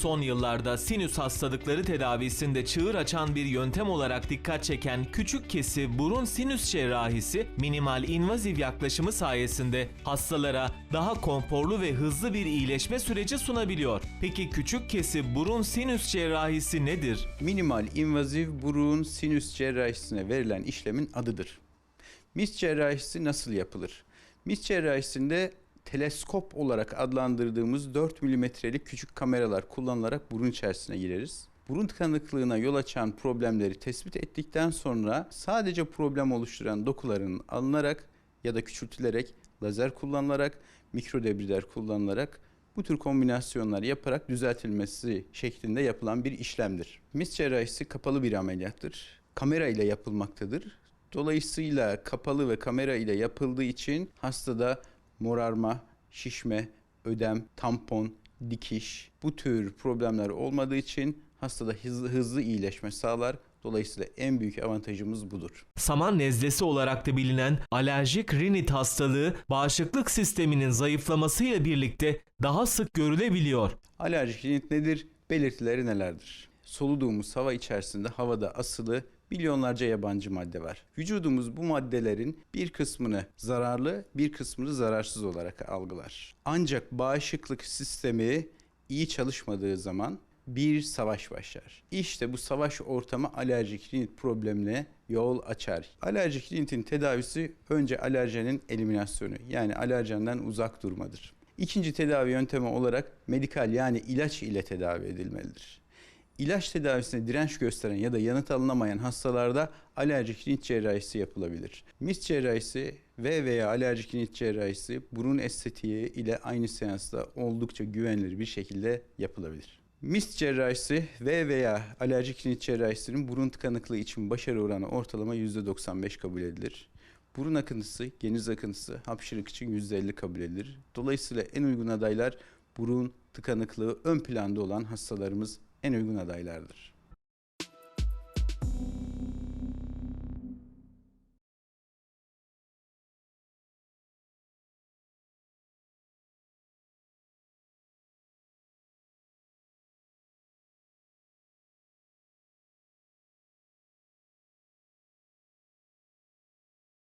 Son yıllarda sinüs hastalıkları tedavisinde çığır açan bir yöntem olarak dikkat çeken küçük kesi burun sinüs cerrahisi minimal invaziv yaklaşımı sayesinde hastalara daha konforlu ve hızlı bir iyileşme süreci sunabiliyor. Peki küçük kesi burun sinüs cerrahisi nedir? Minimal invaziv burun sinüs cerrahisine verilen işlemin adıdır. MIS cerrahisi nasıl yapılır? MIS cerrahisinde teleskop olarak adlandırdığımız 4 milimetrelik küçük kameralar kullanılarak burun içerisine gireriz. Burun tıkanıklığına yol açan problemleri tespit ettikten sonra sadece problem oluşturan dokuların alınarak ya da küçültülerek lazer kullanılarak, mikrodebriler kullanılarak bu tür kombinasyonlar yaparak düzeltilmesi şeklinde yapılan bir işlemdir. MIS cerrahisi kapalı bir ameliyattır. Kamera ile yapılmaktadır. Dolayısıyla kapalı ve kamera ile yapıldığı için hastada morarma, şişme, ödem, tampon, dikiş bu tür problemler olmadığı için hastada hızlı hızlı iyileşme sağlar. Dolayısıyla en büyük avantajımız budur. Saman nezlesi olarak da bilinen alerjik rinit hastalığı bağışıklık sisteminin zayıflamasıyla birlikte daha sık görülebiliyor. Alerjik rinit nedir? Belirtileri nelerdir? Soluduğumuz hava içerisinde havada asılı milyonlarca yabancı madde var. Vücudumuz bu maddelerin bir kısmını zararlı, bir kısmını zararsız olarak algılar. Ancak bağışıklık sistemi iyi çalışmadığı zaman bir savaş başlar. İşte bu savaş ortamı alerjik rinit problemine yol açar. Alerjik rinitin tedavisi önce alerjenin eliminasyonu yani alerjenden uzak durmadır. İkinci tedavi yöntemi olarak medikal yani ilaç ile tedavi edilmelidir. İlaç tedavisine direnç gösteren ya da yanıt alınamayan hastalarda alerjik rinit cerrahisi yapılabilir. MIS cerrahisi ve veya alerjik rinit cerrahisi burun estetiği ile aynı seansta oldukça güvenilir bir şekilde yapılabilir. MIS cerrahisi ve veya alerjik rinit cerrahisinin burun tıkanıklığı için başarı oranı ortalama %95 kabul edilir. Burun akıntısı, geniz akıntısı, hapşırık için %50 kabul edilir. Dolayısıyla en uygun adaylar burun tıkanıklığı ön planda olan hastalarımız en uygun adaylardır.